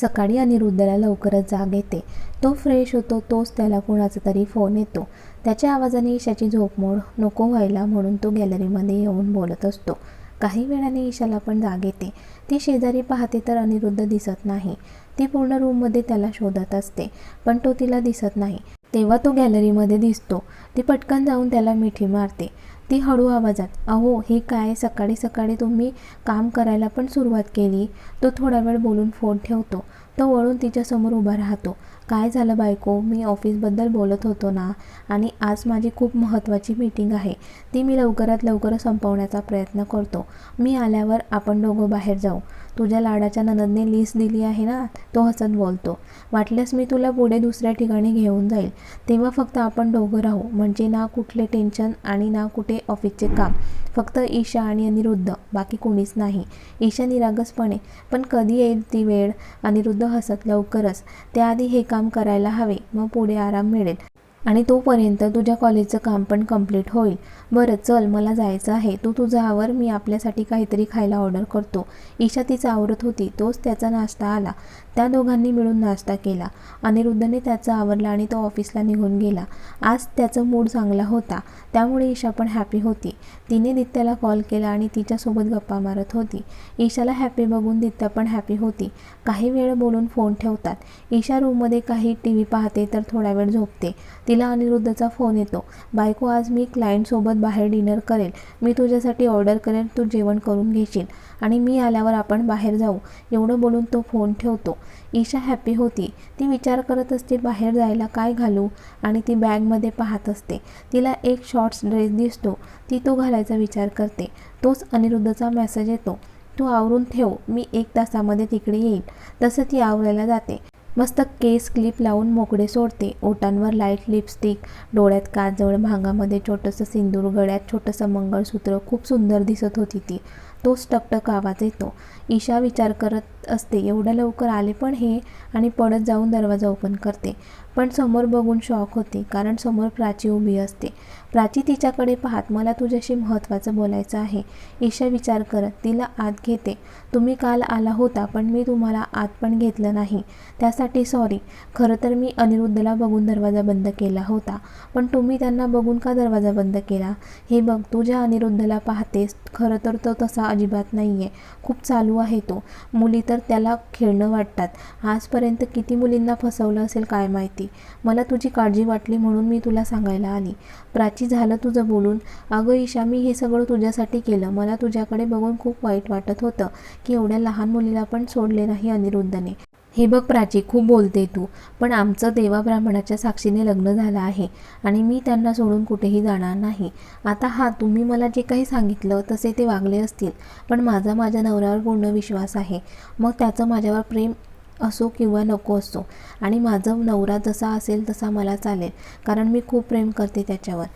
सकाळी अनिरुद्धला लवकरच जाग येते. तो फ्रेश होतो तोच त्याला कुणाचा तरी फोन येतो. त्याच्या आवाजाने ईशाची झोपमोड नको व्हायला म्हणून तो गॅलरीमध्ये येऊन बोलत असतो. काही वेळाने ईशाला पण जाग येते. ती शेजारी पाहते तर अनिरुद्ध दिसत नाही. ती पूर्ण रूममध्ये त्याला शोधत असते पण तो तिला दिसत नाही. तेव्हा तो गॅलरीमध्ये दिसतो. ती पटकन जाऊन त्याला मिठी मारते. ती हळू आवाजात अहो हे काय? सकाळी सकाळी तुम्ही काम करायला पण सुरुवात केली. तो थोडा वेळ बोलून फोन ठेवतो. तो वळून तिच्यासमोर उभा राहतो. काय झालं बायको? मी ऑफिसबद्दल बोलत होतो ना आणि आज माझी खूप महत्त्वाची मीटिंग आहे. ती मी लवकरात लवकर संपवण्याचा प्रयत्न करतो. मी आल्यावर आपण दोघं बाहेर जाऊ. तुझ्या लाडाच्या ननदने लिस्ट दिली आहे ना? तो हसत बोलतो. वाटल्यास मी तुला पुढे दुसऱ्या ठिकाणी घेऊन जाईल. तेव्हा फक्त आपण दोघं राहू. म्हणजे ना कुठले टेन्शन आणि ना कुठे ऑफिसचे काम. फक्त ईशा आणि अनिरुद्ध. बाकी कोणीच नाही. ईशा निरागसपणे पण कधी येईल ती वेळ? अनिरुद्ध हसत लवकरच. त्याआधी हे काम करायला हवे. मग पुढे आराम मिळेल. आणि तोपर्यंत तुझ्या कॉलेजचं काम पण कंप्लीट होईल. बरं चल मला जायचं आहे. तू तुझं आवर मी आपल्यासाठी काहीतरी खायला ऑर्डर करतो. ईशा तीच आवरत होती. तोच त्याचा नाश्ता आला. त्या दोघांनी मिळून नाश्ता केला. अनिरुद्धने त्याचा आवरला आणि तो ऑफिसला निघून गेला. आज त्याचा मूड चांगला होता. त्यामुळे ईशा पण हॅपी होती. तिने दित्याला कॉल केला आणि तिच्यासोबत गप्पा मारत होती. ईशाला हॅपी बघून दित्या पण हॅपी होती. काही वेळ बोलून फोन ठेवतात. ईशा रूममध्ये काही टी व्ही पाहते तर थोडा वेळ झोपते. तिला अनिरुद्धचा फोन येतो. बायको आज मी क्लायंटसोबत बाहेर डिनर करेल. मी तुझ्यासाठी ऑर्डर करेल तू जेवण करून घेशील. आणि मी आल्यावर आपण बाहेर जाऊ. एवढं बोलून तो फोन ठेवतो. ईशा हॅपी होती. ती विचार करत असते बाहेर जायला काय घालू? आणि ती बॅगमध्ये पाहत असते. तिला एक शॉर्ट्स ड्रेस दिसतो. ती तो घालायचा विचार करते. तोच अनिरुद्धचा मेसेज येतो. तू आवरून ठेव. मी एक तासामध्ये तिकडे येईल. तसं ती आवरायला जाते. मस्त केस क्लिप लावून मोकळे सोडते. ओटांवर लाइट लिपस्टिक डोळ्यात काजळ भांगामध्ये छोटंसं सिंदूर गळ्यात छोटंसं मंगळसूत्र खूप सुंदर दिसत होती ती. तोच टकटक आवाज येतो. ईशा विचार करत असते एवढ्या लवकर आले पण हे? आणि पडत जाऊन दरवाजा ओपन करते. पण समोर बघून शॉक होते कारण समोर प्राची उभी असते. प्राची तिच्याकडे पाहत मला तुझ्याशी महत्त्वाचं बोलायचं आहे. ईशा विचार करत तिला आत घेते. तुम्ही काल आला होता पण मी तुम्हाला आत पण घेतलं नाही. त्यासाठी सॉरी खरं तर मी अनिरुद्धला बघून दरवाजा बंद केला होता. पण तुम्ही त्यांना बघून का दरवाजा बंद केला? हे बघ तुझ्या अनिरुद्धला पाहतेस खरं तर तो तसा अजिबात नाही आहे खूप चालू आहे तो. मुली तर त्याला खेळणं वाटतात. आजपर्यंत किती मुलींना फसवलं असेल काय माहिती? मला तुझी काळजी वाटली म्हणून मी तुला सांगायला आली. प्राची झालं तुझं बोलून. अगं ईशा मी हे सगळं तुझ्यासाठी केलं. मला तुझ्याकडे बघून खूप वाईट वाटत होतं की एवढ्या लहान मुलीला पण सोडले नाही अनिरुद्धने. हे बघ प्राची खूप बोलते तू. पण आमचं देवा ब्राह्मणाच्या साक्षीने लग्न झालं आहे आणि मी त्यांना सोडून कुठेही जाणार नाही. आता हा तुम्ही मला जे काही सांगितलं तसे ते वागले असतील पण माझा माझ्या नवऱ्यावर पूर्ण विश्वास आहे. मग त्याचं माझ्यावर प्रेम असो किंवा नको असो आणि माझं नवरा जसा असेल तसा मला चालेल कारण मी खूप प्रेम करते त्याच्यावर.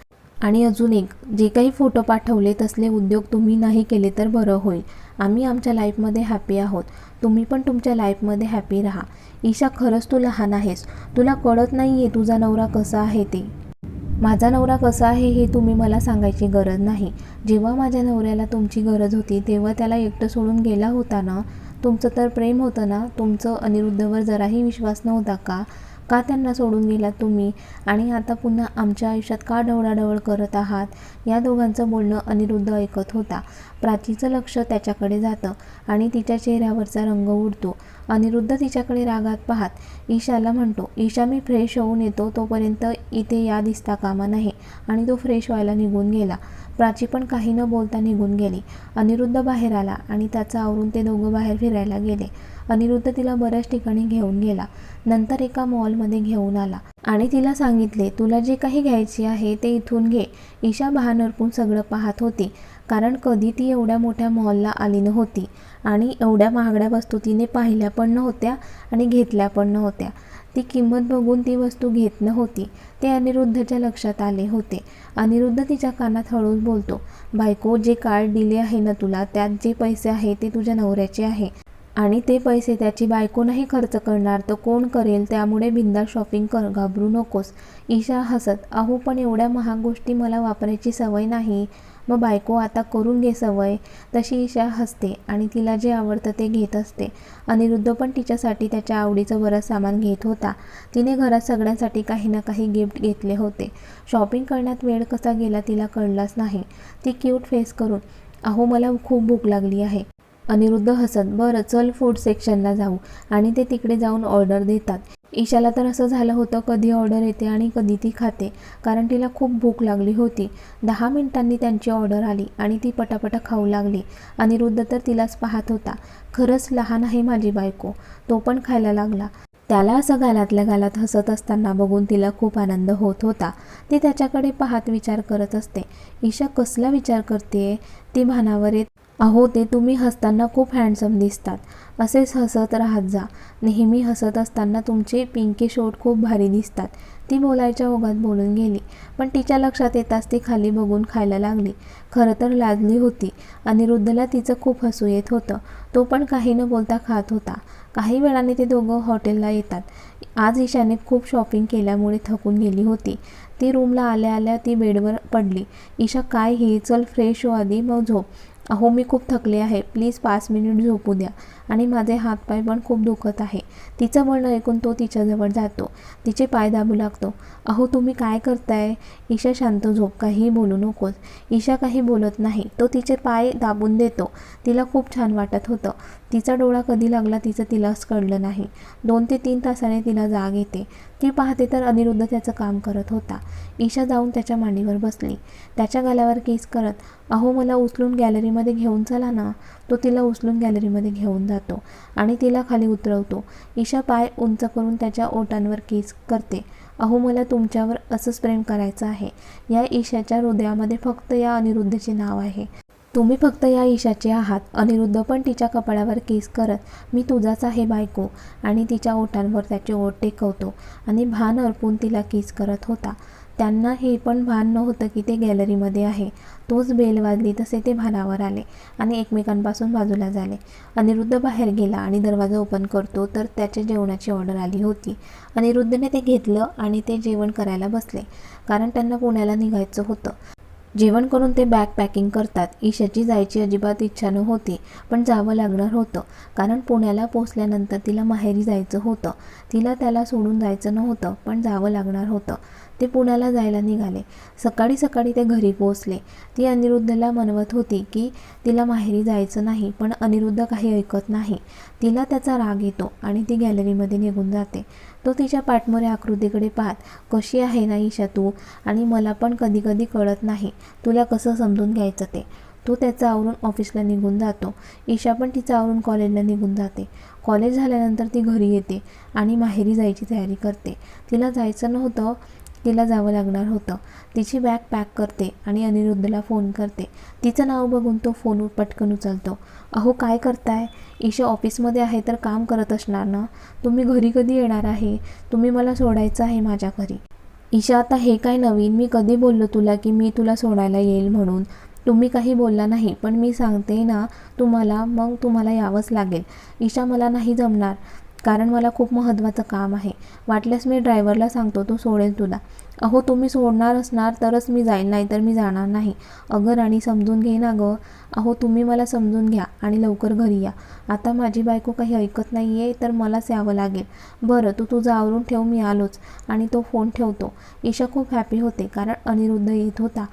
आणि अजून एक जे काही फोटो पाठवले तसले उद्योग तुम्ही नाही केले तर बरं होईल. आम्ही आमच्या लाईफमध्ये हॅपी आहोत. तुम्ही पण तुमच्या लाईफमध्ये हॅपी राहा. ईशा खरंच तू लहान आहेस. तुला कळत नाही आहे तुझा नवरा कसा आहे ते. माझा नवरा कसा आहे हे तुम्ही मला सांगायची गरज नाही. जेव्हा माझ्या नवऱ्याला तुमची गरज होती तेव्हा त्याला एकटं सोडून गेला होता ना? तुमचं तर प्रेम होतं ना? तुमचं अनिरुद्धवर जराही विश्वास नव्हता का? का त्यांना सोडून गेलात तुम्ही? आणि आता पुन्हा आमच्या आयुष्यात का ढवळाढवळ करत आहात? या दोघांचं बोलणं अनिरुद्ध ऐकत होता. प्राचीचं लक्ष त्याच्याकडे जातं आणि तिच्या चेहऱ्यावरचा रंग उडतो. अनिरुद्ध तिच्याकडे रागात पाहत ईशाला म्हणतो ईशा मी फ्रेश होऊन येतो. तोपर्यंत इथे या दिसता कामा नाही आणि तो फ्रेश व्हायला निघून गेला. प्राची पण काही न बोलता निघून गेली. अनिरुद्ध बाहेर आला आणि त्याचं आवरून ते दोघं बाहेर फिरायला गेले. अनिरुद्ध तिला बऱ्याच ठिकाणी घेऊन गेला. नंतर एका मॉलमध्ये घेऊन आला आणि तिला सांगितले तुला जे काही घ्यायचे आहे ते इथून घे. ईशा बहानरपून सगळं पाहत होती कारण कधी ती एवढ्या मोठ्या मॉलला आली नव्हती आणि एवढ्या महागड्या वस्तू तिने पाहिल्या पण नव्हत्या आणि घेतल्या पण नव्हत्या. ती किंमत बघून ती वस्तू घेत नव्हती. ते अनिरुद्धच्या लक्षात आले होते. अनिरुद्ध तिच्या कानात हळूच बोलतो बायको जे कार्ड दिले आहे ना तुला त्यात जे पैसे आहे ते तुझ्या नवऱ्याचे आहे. आणि ते पैसे त्याची बायको नाही खर्च करणार तर कोण करेल? त्यामुळे बिंदा शॉपिंग कर घाबरू नकोस. ईशा हसत अहो पण एवढ्या महाग गोष्टी मला वापरायची सवय नाही. मग बायको आता करून घे सवय. तशी ईशा हसते आणि तिला जे आवडतं ते घेत असते. अनिरुद्ध पण तिच्यासाठी त्याच्या आवडीचं बरंच सामान घेत होता. तिने घरात सगळ्यांसाठी काही ना काही गिफ्ट घेतले होते. शॉपिंग करण्यात वेळ कसा गेला तिला कळलाच नाही. ती क्यूट फेस करून अहो मला खूप भूक लागली आहे. अनिरुद्ध हसत बरं चल फूड सेक्शनला जाऊ. आणि ते तिकडे जाऊन ऑर्डर देतात. ईशाला तर असं झालं होतं कधी ऑर्डर येते आणि कधी ती खाते. कारण तिला खूप भूक लागली होती. दहा मिनिटांनी त्यांची ऑर्डर आली आणि ती पटापटा खाऊ लागली. अनिरुद्ध तर तिलाच पाहत होता. खरंच लहान आहे माझी बायको. तो पण खायला लागला. त्याला असं गालातल्या गालात हसत असताना बघून तिला खूप आनंद होत होता. ती त्याच्याकडे पाहत विचार करत असते. ईशा कसला विचार करते ती भानावर येत अहो ते तुम्ही हसताना खूप हँडसम दिसतात. असेच हसत राहत जा. नेहमी हसत असताना तुमचे पिंकी शोट खूप भारी दिसतात. ती बोलायच्या ओघात बोलून गेली. पण तिच्या लक्षात येताच ती खाली बघून खायला लागली. खरं तर लाजली होती. अनिरुद्धला तिचं खूप हसू येत होतं. तो पण काही न बोलता खात होता. काही वेळाने ते दोघं हॉटेलला येतात. आज ईशाने खूप शॉपिंग केल्यामुळे थकून गेली होती. ती रूमला आल्या आल्या ती बेडवर पडली. ईशा काय ही? चल फ्रेश हो आधी. मग झोप. अहो मी खूप थकले आहे. प्लीज पाच मिनिट झोपू द्या. आणि माझे हातपाय पण खूप दुखत आहे. तिचं बोलणं ऐकून तो तिच्याजवळ जातो. तिचे पाय दाबू लागतो. अहो तुम्ही काय करताय? ईशा शांत झोप काहीही बोलू नकोस. ईशा काही बोलत नाही. तो तिचे पाय दाबून देतो. तिला खूप छान वाटत होतं. तिचा डोळा कधी लागला तिचं तिलाच कळलं नाही. दोन ते तीन तासाने तिला जाग येते. ती पाहते तर अनिरुद्ध त्याचं काम करत होता. ईशा जाऊन त्याच्या मांडीवर बसली. त्याच्या गालावर केस करत अहो मला उचलून गॅलरीमध्ये घेऊन चला ना. तो तिला उचलून गॅलरीमध्ये घेऊन जातो आणि तिला खाली उतरवतो. ईशा पाय उंच करून त्याच्या ओटांवर केस करते. अहो मला तुमच्यावर असंच प्रेम करायचं आहे. या ईशाच्या हृदयामध्ये फक्त या अनिरुद्धचे नाव आहे. तुम्ही फक्त या ईशाचे आहात. अनिरुद्ध पण तिच्या कपाळावर केस करत मी तुझाच आहे बायको. आणि तिच्या ओठांवर त्याचे ओठ टेकवतो आणि भान अर्पून तिला किस करत होता. त्यांना हे पण भान नव्हतं की ते गॅलरीमध्ये आहे. तोच बेल वाजली तसे ते भानावर आले आणि एकमेकांपासून बाजूला झाले. अनिरुद्ध बाहेर गेला आणि दरवाजा ओपन करतो तर त्याच्या जेवणाची ऑर्डर आली होती. अनिरुद्धने ते घेतलं आणि ते जेवण करायला बसले कारण त्यांना पुण्याला निघायचं होतं. जेवण करून ते बॅग पॅकिंग करतात. ईशाची जायची अजिबात इच्छा नव्हती पण जावं लागणार होतं कारण पुण्याला पोचल्यानंतर तिला माहेरी जायचं होतं. तिला त्याला सोडून जायचं नव्हतं पण जावं लागणार होतं. ते पुण्याला जायला निघाले. सकाळी सकाळी ते घरी पोचले ती अनिरुद्धला म्हणवत होती की तिला माहेरी जायचं नाही पण अनिरुद्ध काही ऐकत नाही. तिला त्याचा राग येतो आणि ती गॅलरीमध्ये निघून जाते. तो तिच्या पाठमोऱ्या आकृतीकडे पाहत कशी आहे ना ईशा तू? आणि मला पण कधी कधी कळत नाही. तुला कसं समजून घ्यायचं ते? तो त्याचं आवरून ऑफिसला निघून जातो. ईशा पण तिचं आवरून कॉलेजला निघून जाते. कॉलेज झाल्यानंतर ती घरी येते आणि माहेरी जायची तयारी करते. तिला जायचं नव्हतं तिला जावं लागणार होतं. तिची बॅग पॅक करते आणि अनिरुद्धला फोन करते. तिचं नाव बघून तो फोन पटकन उचलतो. अहो काय करताय? ईशा ऑफिसमध्ये आहे तर काम करत असणार ना? तुम्ही घरी कधी येणार आहे? तुम्ही मला सोडायचं आहे माझ्या घरी. ईशा आता हे काय नवीन? मी कधी बोललो तुला की मी तुला सोडायला येईल म्हणून? तुम्ही काही बोलला नाही पण मी सांगते ना तुम्हाला मग तुम्हाला यावंच लागेल. ईशा मला नाही जमणार. कारण मला खूप महत्त्वाचं काम आहे. वाटल्यास मी ड्रायव्हरला सांगतो तो सोडेल तुला. अहो तुम्ही सोडणार असणार तरच मी जाईल नाही तर मी जाणार नाही. अगं राणी समजून घे ना गं. अहो तुम्ही मला समजून घ्या आणि लवकर घरी या. आता माझी बायको काही ऐकत नाही आहे तर मलाच यावं लागेल. बरं तू तुझं आवरून ठेव मी आलोच. आणि तो फोन ठेवतो. ईशा खूप हॅपी होते कारण अनिरुद्ध येत होता.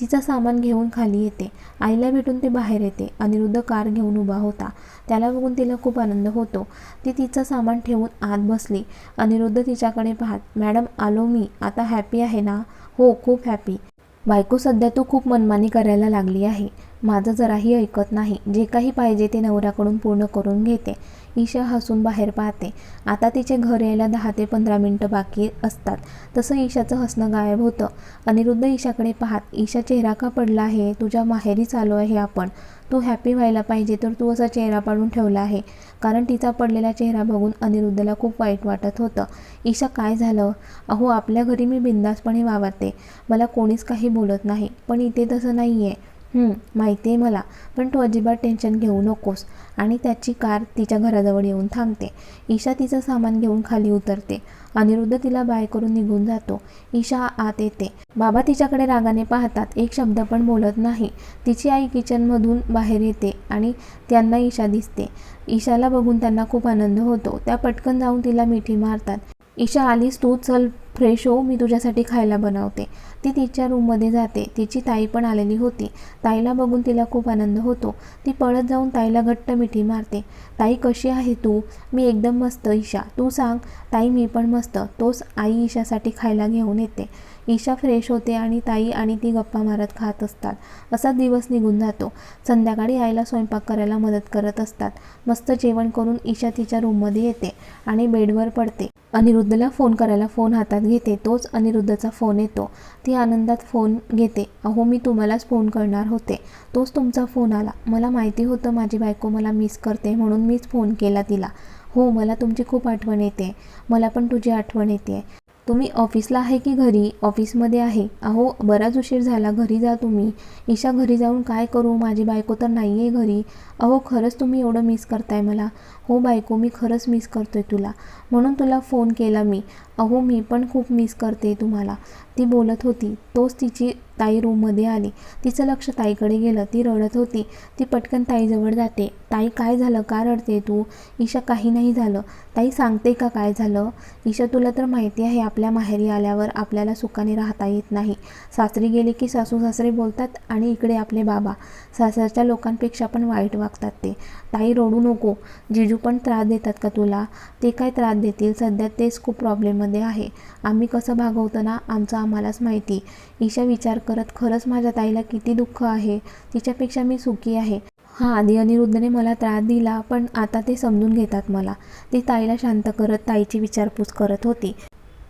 तिचं सामान घेऊन खाली येते. आईला भेटून ते बाहेर येते. अनिरुद्ध कार घेऊन उभा होता. त्याला बघून तिला खूप आनंद होतो. ती तिचं सामान ठेवून आत बसली. अनिरुद्ध तिच्याकडे पाहत मॅडम आलो मी. आता हॅपी आहे ना? हो खूप हॅपी बायको सध्या तू खूप मनमानी करायला लागली आहे. माझं जराही ऐकत नाही. जे काही पाहिजे ते नवऱ्याकडून पूर्ण करून घेते. ईशा हसून बाहेर पाहते. आता तिचे घर यायला दहा ते पंधरा मिनटं बाकी असतात. तसं ईशाचं हसणं गायब होतं. अनिरुद्ध ईशाकडे पाहत ईशा चेहरा का पडला आहे? तुझ्या माहेरी चालू आहे आपण. तू हॅपी व्हायला पाहिजे तर तू असा चेहरा पाडून ठेवला आहे. कारण तिचा पडलेला चेहरा बघून अनिरुद्धला खूप वाईट वाटत होतं. ईशा काय झालं? अहो आपल्या घरी मी बिंदासपणे वावरते. मला कोणीच काही बोलत नाही. पण इथे तसं नाही आहे माहिती आहे मला. पण तू अजिबात टेन्शन घेऊ नकोस. आणि त्याची कार तिच्या घराजवळ येऊन थांबते. ईशा तिचं सामान घेऊन खाली उतरते. अनिरुद्ध तिला बाय करून निघून जातो. ईशा आत येते. बाबा तिच्याकडे रागाने पाहतात. एक शब्द पण बोलत नाही. तिची आई किचनमधून बाहेर येते आणि त्यांना ईशा दिसते. ईशाला बघून त्यांना खूप आनंद होतो. त्या पटकन जाऊन तिला मिठी मारतात. ईशा आलीस तू चल फ्रेश हो मी तुझ्यासाठी खायला बनवते. ती तिच्या रूममध्ये जाते. तिची ताई पण आलेली होती. ताईला बघून तिला खूप आनंद होतो. ती पळत जाऊन ताईला घट्ट मिठी मारते. ताई कशी आहे तू? मी एकदम मस्त ईशा. तू सांग. ताई मी पण मस्त. तोच आई ईशासाठी खायला घेऊन येते. ईशा फ्रेश होते आणि ताई आणि ती गप्पा मारत खात असतात. असा दिवस निघून जातो. संध्याकाळी आईला स्वयंपाक करायला मदत करत असतात. मस्त जेवण करून ईशा तिच्या रूममध्ये येते आणि बेडवर पडते. अनिरुद्धला फोन करायला फोन हातात घेते. तोच अनिरुद्धचा फोन येतो. ती आनंदात फोन घेते. अहो मी तुम्हालाच फोन करणार होते. तोच तुमचा फोन आला. मला माहिती होतं माझी बायको मला मिस करते म्हणून मीच फोन केला तिला. हो मला तुमची खूप आठवण येते. मला पण तुझी आठवण येते. तुम्ही ऑफिसला आहे की घरी? ऑफिसमध्ये आहे. अहो बराच उशीर झाला. घरी जा तुम्ही. ईशा घरी जाऊन काय करू? माझी बायको तर नाही आहे घरी. अहो खरंच तुम्ही एवढं मिस करताय मला. हो बायको मी खरंच मिस करतोय तुला. म्हणून तुला फोन केला मी. अहो मी पण खूप मिस करते तुम्हाला. ती बोलत होती. तोच तिची ताई रूममध्ये आली. तिचं लक्ष ताईकडे गेलं. ती रडत होती. ती पटकन ताईजवळ जाते. ताई काय झालं? का रडते तू? ईशा काही नाही झालं. ताई सांगते का काय झालं? ईशा तुला तर माहिती आहे आपल्या माहेरी आल्यावर आपल्याला सुखाने राहता येत नाही. सासरी गेले की सासू सासरे बोलतात आणि इकडे आपले बाबा. सासरच्या लोकांपेक्षा पण वाईट वागतात ते. ताई रडू नको. जिजू पण त्रास देतात का तुला? ते काय त्रास देतील? सध्या तेच खूप मध्ये आहे. आम्ही कसं भागवतो ना आमचं आम्हालाच माहिती. ईशा विचार करत खरंच माझ्या ताईला किती दुःख आहे. तिच्यापेक्षा मी सुखी आहे. हा आधी अनिरुद्धने मला त्रास दिला पण आता ते समजून घेतात मला. ती ताईला शांत करत ताईची विचारपूस करत होती.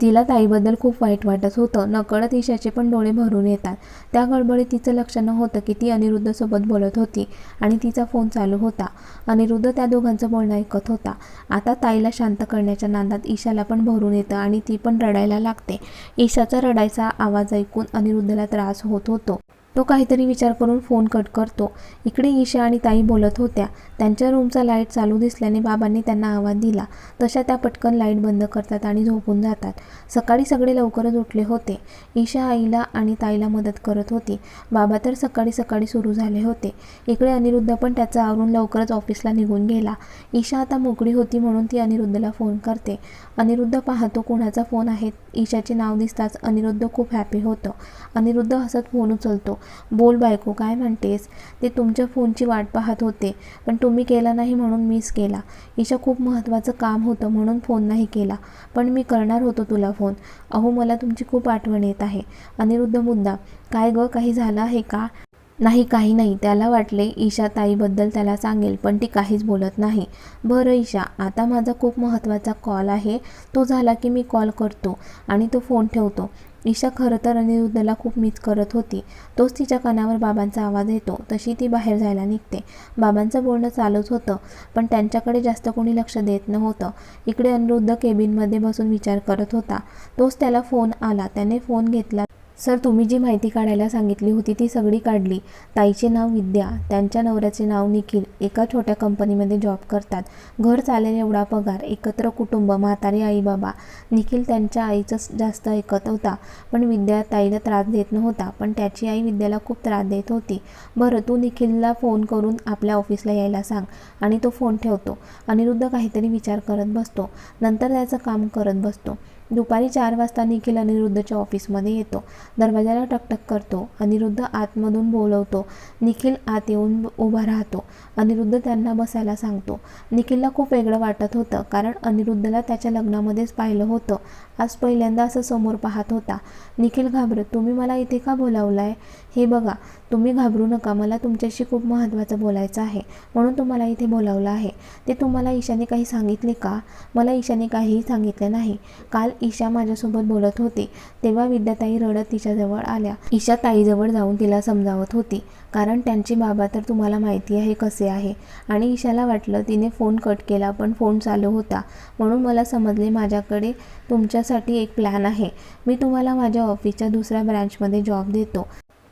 तिला ताईबद्दल खूप वाईट वाटत होतं. नकळत ईशाचे पण डोळे भरून येतात. त्या गडबडीत तिचं लक्ष न होतं की ती अनिरुद्धसोबत बोलत होती आणि तिचा फोन चालू होता. अनिरुद्ध त्या दोघांचं बोलणं ऐकत होता. आता ताईला शांत करण्याच्या नादात ईशाला पण भरून येतं आणि ती पण रडायला लागते. ईशाचा रडायचा आवाज ऐकून अनिरुद्धला त्रास होत होतो. तो काहीतरी विचार करून फोन कट करतो. इकडे ईशा आणि ताई बोलत होत्या. त्यांच्या रूमचा लाइट चालू दिसल्याने बाबांनी त्यांना आवाज दिला. तशा त्या पटकन लाइट बंद करतात आणि झोपून जातात. सकाळी सगळे लवकरच उठले होते. ईशा आईला आणि ताईला मदत करत होती. बाबा तर सकाळी सकाळी सुरू झाले होते. इकडे अनिरुद्ध पण त्याचं आवरून लवकरच ऑफिसला निघून गेला. ईशा आता मोकळी होती म्हणून ती अनिरुद्धला फोन करते. अनिरुद्ध पाहतो कोणाचा फोन आहे ईशाचे नाव दिसताच अनिरुद्ध खूप हॅपी होतं. अनिरुद्ध हसत फोन उचलतो. बोल बायको काय म्हणतेस? ते तुमच्या फोनची वाट पाहत होते पण तुम्ही केला नाही म्हणून मिस केला. ईशा खूप महत्त्वाचं काम होतं म्हणून फोन नाही केला. पण मी करणार होतो तुला फोन अहो मला तुमची खूप आठवण येत आहे. अनिरुद्ध मुद्दा काय गं काही झालं आहे का? नाही काही नाही. त्याला वाटले ईशा ताईबद्दल त्याला सांगेल पण ती काहीच बोलत नाही. बरं ईशा आता माझा खूप महत्त्वाचा कॉल आहे. तो झाला की मी कॉल करतो आणि तो फोन ठेवतो. ईशा खरं तर अनिरुद्धला खूप मिस करत होती. तोच तिच्या कानावर बाबांचा आवाज येतो. तशी ती बाहेर जायला निघते. बाबांचं बोलणं चालूच होतं पण त्यांच्याकडे जास्त कोणी लक्ष देत नव्हतं. इकडे अनिरुद्ध केबिनमध्ये बसून विचार करत होता. तोच त्याला फोन आला. त्याने फोन घेतला. सर तुम्ही जी माहिती काढायला सांगितली होती ती सगळी काढली. ताईचे नाव विद्या त्यांच्या नवऱ्याचे नाव निखिल. एका छोट्या कंपनीमध्ये जॉब करतात. घर चालेल एवढा पगार एकत्र कुटुंब म्हातारी आई बाबा निखिल त्यांच्या आईचं जास्त ऐकत होता पण विद्या ताईला त्रास देत नव्हता पण त्याची आई विद्याला खूप त्रास देत होती. बरं तू निखिलला फोन करून आपल्या ऑफिसला यायला सांग आणि तो फोन ठेवतो. अनिरुद्ध काहीतरी विचार करत बसतो. नंतर त्याचं काम करत बसतो. दुपारी चार वाजता निखिल अनिरुद्धच्या ऑफिसमध्ये येतो. दरवाजाला टकटक करतो. अनिरुद्ध आतमधून बोलवतो. निखिल आत येऊन उभा राहतो. अनिरुद्ध त्यांना बसायला सांगतो. निखिलला खूप वेगळं वाटत होतं कारण अनिरुद्धला त्याच्या लग्नामध्येच पाहिलं होतं. आज पहिल्यांदा असं समोर पाहत होता. निखिल घाबरत तुम्ही मला इथे का बोलावलं आहे हे बघा तुम्ही घाबरू नका. मला तुमच्याशी खूप महत्त्वाचं बोलायचं आहे. म्हणून तुम्हाला इथे बोलावलं आहे. ते तुम्हाला ईशाने काही सांगितले का? मला ईशाने काहीही सांगितलं नाही. काल ईशा माझ्यासोबत बोलत होती. तेव्हा विद्याताई रडत तिच्याजवळ आल्या. ईशा ताईजवळ जाऊन तिला समजावत होती. कारण त्यांचे बाबा तर तुम्हाला माहिती आहे कसे आहे. आणि ईशाला वाटलं तिने फोन कट केला पण फोन चालू होता. म्हणून मला समजले माझ्याकडे तुमच्यासाठी एक प्लॅन आहे. मी तुम्हाला माझ्या ऑफिसच्या दुसऱ्या ब्रँचमध्ये जॉब देतो.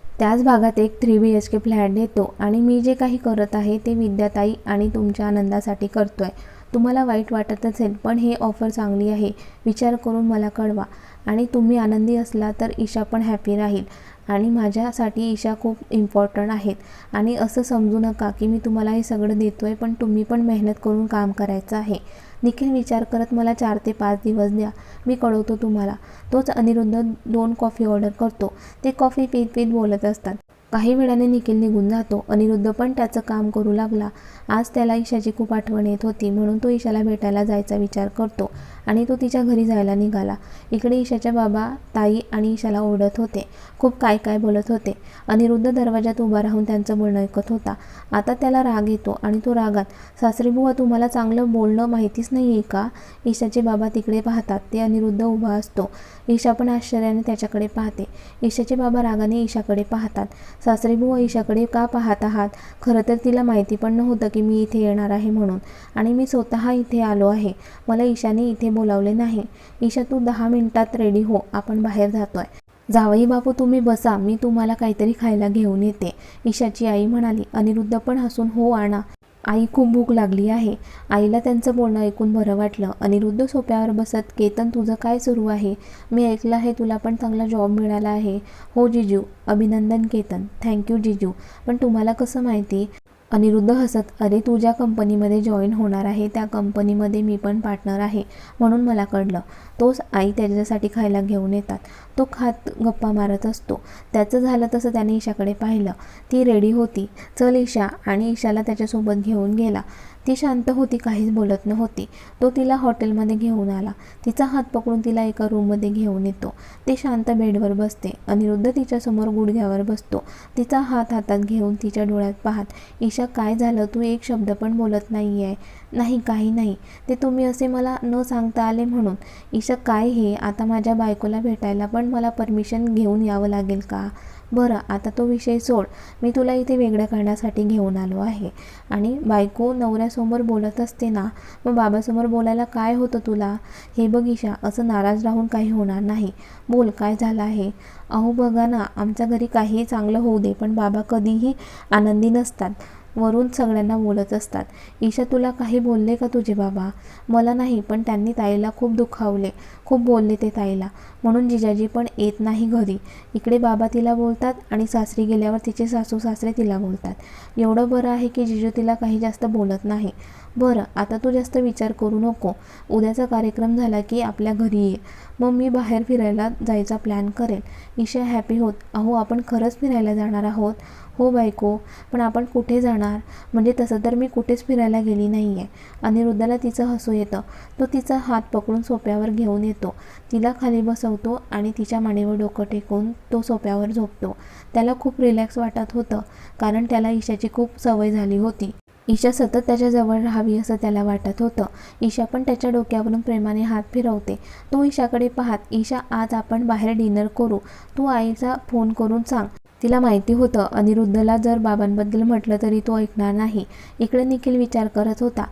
त्याच भागात एक three B H K flat देतो आणि मी जे काही करत आहे ते विद्याताई आणि तुमच्या आनंदासाठी करतो आहे तुम्हाला वाईट वाटत असेल पण हे ऑफर चांगली आहे. विचार करून मला कळवा. आणि तुम्ही आनंदी असला तर ईशा पण हॅपी राहील. आणि माझ्यासाठी ईशा खूप इम्पॉर्टंट आहेत. आणि असं समजू नका की मी तुम्हाला हे सगळं देतो आहे पण तुम्ही पण मेहनत करून काम करायचं आहे. निखिल विचार करत मला चार ते पाच दिवस द्या. मी कळवतो तुम्हाला. तोच अनिरुद्ध दोन कॉफी ऑर्डर करतो. ते कॉफी पीत पीत बोलत असतात. काही वेळाने निखिल निघून जातो. अनिरुद्ध पण त्याचं काम करू लागला. आज त्याला ईशाची खूप आठवण येत होती म्हणून तो ईशाला भेटायला जायचा विचार करतो. आणि तो तिच्या घरी जायला निघाला. इकडे ईशाच्या बाबा ताई आणि ईशाला ओरडत होते. खूप काय काय बोलत होते. अनिरुद्ध दरवाजात उभा राहून त्यांचं बोलणं ऐकत होता. आता त्याला राग येतो आणि तो रागात सासरी बुवा तुम्हाला चांगलं बोलणं माहितीच नाही आहे का? ईशाचे बाबा तिकडे पाहतात. ते अनिरुद्ध उभा असतो. ईशा पण आश्चर्याने त्याच्याकडे पाहते. ईशाचे बाबा रागाने ईशाकडे पाहतात. सासरी बुवा ईशाकडे का पाहत आहात? खरं तर तिला माहिती पण नव्हतं की मी इथे येणार आहे म्हणून. आणि मी स्वतः इथे आलो आहे. मला ईशाने इथे बोलावले नाही. ईशा तू दहा मिनिटात रेडी हो. आपण बाहेर जातोय. जावई बापू तुम्ही बसा. मी तुम्हाला काहीतरी खायला घेऊन येते. ईशाची आई म्हणाली अनिरुद्ध पण हसून हो आणा. आई खूप भूक लागली आहे. आईला त्यांचं बोलणं ऐकून बरं वाटलं. अनिरुद्ध सोप्यावर बसत केतन तुझं काय सुरू आहे? मी ऐकलं आहे तुला पण चांगला जॉब मिळाला आहे. हो जिजू. अभिनंदन केतन. थँक्यू जिजू. पण तुम्हाला कसं माहिती? अनिरुद्ध हसत अरे तू ज्या कंपनीमध्ये जॉईन होणार आहे त्या कंपनीमध्ये मी पण पार्टनर आहे म्हणून मला कळलं. तोच आई त्याच्यासाठी खायला घेऊन येतात. तो खात गप्पा मारत असतो. त्याचं झालं तसं त्याने ईशाकडे पाहिलं. ती रेडी होती. चल ईशा आणि ईशाला त्याच्यासोबत घेऊन गेला. ती शांत होती काहीच बोलत नव्हती. तो तिला हॉटेलमध्ये घेऊन आला. तिचा हात पकडून तिला एका रूममध्ये घेऊन येतो. ते शांत बेडवर बसते. अनिरुद्ध तिच्यासमोर गुडघ्यावर बसतो. तिचा हात हातात घेऊन तिच्या डोळ्यात पाहत ईशा काय झालं? तू एक शब्द पण बोलत नाही आहे नाही काही नाही. ते तुम्ही असे मला न सांगता आले म्हणून. ईशा काय हे? आता माझ्या बायकोला भेटायला पण मला परमिशन घेऊन यावं लागेल का? बरं आता तो विषय सोड. मी तुला इथे वेगळं करण्यासाठी घेऊन आलो आहे. आणि बायको नवऱ्यासमोर बोलत असते ना मग बाबासमोर बोलायला काय होतं तुला? हे बघ ईशा असं नाराज राहून काही होणार नाही. बोल काय झालं आहे? अहो बघा ना आमच्या घरी काहीही चांगलं होऊ दे पण बाबा कधीही आनंदी नसतात. वरून सगळ्यांना बोलत असतात. ईशा तुला काही बोलले का तुझे बाबा? मला नाही पण त्यांनी ताईला खूप दुखावले. खूप बोलले ते ताईला. म्हणून जिजाजी पण येत नाही घरी. इकडे बाबा तिला बोलतात आणि सासरी गेल्यावर तिचे सासू सासरे तिला बोलतात. एवढं बरं आहे की जिजू तिला काही जास्त बोलत नाही. बरं आता तू जास्त विचार करू नको. उद्याचा कार्यक्रम झाला की आपल्या घरी ये. मग मी बाहेर फिरायला जायचा प्लॅन करेल ईशा हॅपी होत. अहो आपण खरंच फिरायला जाणार आहोत? हो बायको पण आपण कुठे जाणार? म्हणजे तसं तर मी कुठेच फिरायला गेली नाही आहे अनिरुद्धाला तिचं हसू येतं. तो तिचा हात पकडून सोप्यावर घेऊन येतो. तिला खाली बसवतो आणि तिच्या मानेवर डोकं टेकून तो सोप्यावर झोपतो. त्याला खूप रिलॅक्स वाटत होतं कारण त्याला ईशाची खूप सवय झाली होती. ईशा सतत त्याच्याजवळ राहावी असं त्याला वाटत होतं. ईशा पण त्याच्या डोक्यावरून प्रेमाने हात फिरवते. तो ईशाकडे पाहत ईशा आज आपण बाहेर डिनर करू. तू आईचा फोन करून सांग. तिला माहिती होतं. अनिरुद्धला जर बाबांबद्दल म्हटलं तरी तो ऐकणार नाही. इकडे निखिल विचार करत होता.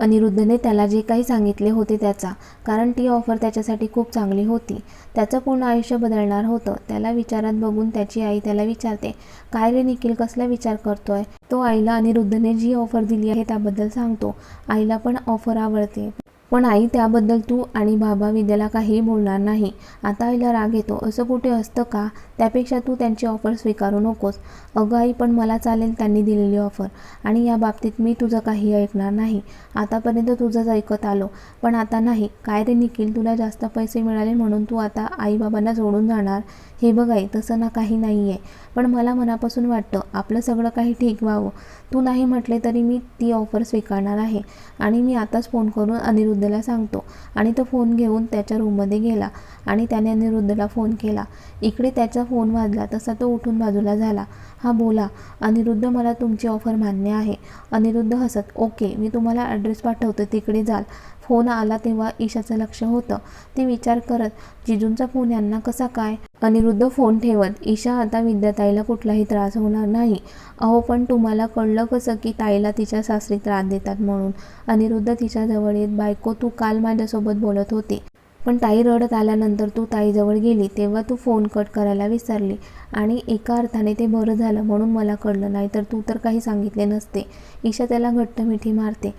अनिरुद्धने त्याला जे काही सांगितले होते त्याचा कारण ती ऑफर त्याच्यासाठी खूप चांगली होती. त्याचं पूर्ण आयुष्य बदलणार होतं. त्याला विचारात बघून त्याची आई त्याला विचारते काय रे निखिल कसला विचार करतोय? तो आईला अनिरुद्धने जी ऑफर दिली आहे त्याबद्दल सांगतो. आईला पण ऑफर आवडते. पण आई त्याबद्दल तू आणि बाबा विद्याला काहीही बोलणार नाही. आता आईला राग येतो. असं कुठे असतं का? त्यापेक्षा तू त्यांची ऑफर स्वीकारू नकोस. अगं आई पण मला चालेल त्यांनी दिलेली ऑफर आणि या बाबतीत मी तुझं काही ऐकणार नाही. आतापर्यंत तुझंच ऐकत आलो. पण आता नाही. काय रे निखिल तुला जास्त पैसे मिळाले म्हणून तू आता आईबाबांना सोडून जाणार? हे बघ आई तसं ना काही नाही आहे पण मला मनापासून वाटतं आपलं सगळं काही ठीक व्हावं. तू नाही म्हटले तरी मी ती ऑफर स्वीकारणार आहे. आणि मी आताच फोन करून अनिरुद्ध अनिरुद्धला सांगतो. आणि तो फोन घेऊन त्याच्या रूममध्ये गेला आणि त्याने अनिरुद्धला फोन केला. इकडे त्याचा फोन वाजला तसा तो उठून बाजूला झाला. हा बोला. अनिरुद्ध मला तुमची ऑफर मान्य आहे. अनिरुद्ध हसत ओके मी तुम्हाला ॲड्रेस पाठवतो तिकडे जाल. फोन आला तेव्हा ईशाचं लक्ष होतं. ते विचार करत जिजूंचा फोन यांना कसा काय? अनिरुद्ध फोन ठेवत. ईशा आता विद्याताईला कुठलाही त्रास होणार नाही. अहो पण तुम्हाला कळलं कसं की ताईला तिच्या सासरी त्रास देतात म्हणून. अनिरुद्ध तिच्याजवळ येत बायको तू काल माझ्यासोबत बोलत होती. पण ताई रडत आल्यानंतर तू ताईजवळ गेली. तेव्हा तू फोन कट करायला विसरली. आणि एका अर्थाने ते बरं झालं म्हणून मला कळलं. नाही तर तू तर काही सांगितले नसते. ईशा त्याला घट्ट मिठी मारते.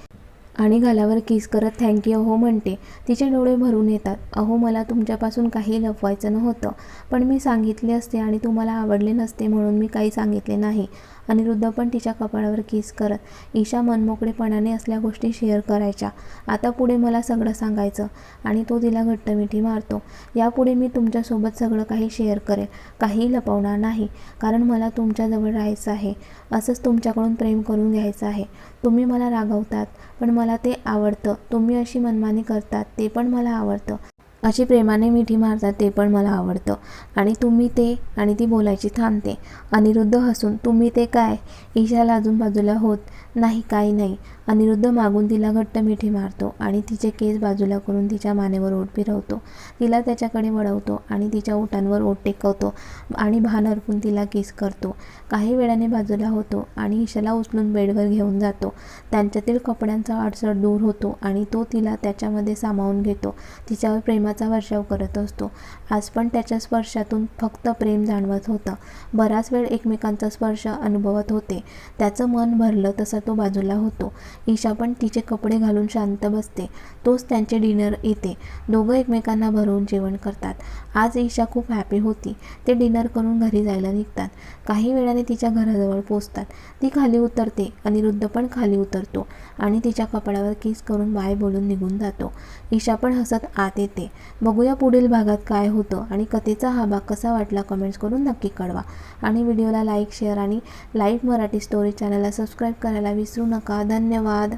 आणि गालावर किस करत थँक्यू अहो म्हणते. तिचे डोळे भरून येतात. अहो मला तुमच्यापासून काही लपवायचं नव्हतं. पण मी सांगितले असते आणि तुम्हाला आवडले नसते म्हणून मी काही सांगितले नाही. अनिरुद्ध पण तिच्या कपाळावर किस करत ईशा मनमोकळेपणाने असल्या गोष्टी शेअर करायच्या. आता पुढे मला सगळं सांगायचं आणि तो तिला घट्ट मिठी मारतो. यापुढे मी तुमच्यासोबत सगळं काही शेअर करेल. काहीही लपवणार नाही. कारण मला तुमच्याजवळ राहायचं आहे. असंच तुमच्याकडून प्रेम करून घ्यायचं आहे. तुम्ही मला रागवतात पण मला ते आवडतं. तुम्ही अशी मनमानी करतात ते पण मला आवडतं. अशी प्रेमाने मिठी मारतात ते पण मला आवडतं. आणि तुम्ही ते आणि ती बोलायची थांबते. अनिरुद्ध हसून तुम्ही ते काय? ईशाला अजून बाजूला होत नाही काही नाही. अनिरुद्ध मागून तिला घट्ट मिठी मारतो आणि तिचे केस बाजूला करून तिच्या मानेवर ओट फिरवतो. तिला त्याच्याकडे वळवतो आणि तिच्या ओटांवर ओट टेकवतो आणि भान अर्पून तिला किस करतो. काही वेळाने बाजूला होतो आणि ईशाला उचलून बेडवर घेऊन जातो. त्यांच्यातील कपड्यांचा अडसर दूर होतो आणि तो तिला त्याच्यामध्ये सामावून घेतो. तिच्यावर प्रेमाचा वर्षाव करत असतो. आज पण त्याच्या स्पर्शातून फक्त प्रेम जाणवत होतं. बराच वेळ एकमेकांचा स्पर्श अनुभवत होते. त्याचं मन भरलं तसं तो बाजूला होतो. ईशा पण तिचे कपडे घालून शांत बसते. तोच त्यांचे डिनर येते. दोघं एकमेकांना भरवून जेवण करतात. आज ईशा खूप हॅपी होती. ते डिनर करून घरी जायला निघतात. काही वेळाने तिच्या घराजवळ पोचतात ती खाली उतरते. अनिरुद्ध पण खाली उतरतो आणि तिच्या कपड्यावर किस करून बाय बोलून निघून जातो. ईशा पण हसत आत येते. बघूया पुढील भागात काय होतं आणि कथेचा हा भाग कसा वाटला कमेंट्स करून नक्की कळवा. आणि व्हिडिओला लाईक शेअर आणि लाईव्ह मराठी स्टोरी चॅनलला सबस्क्राईब करायला विसरू नका. धन्यवाद.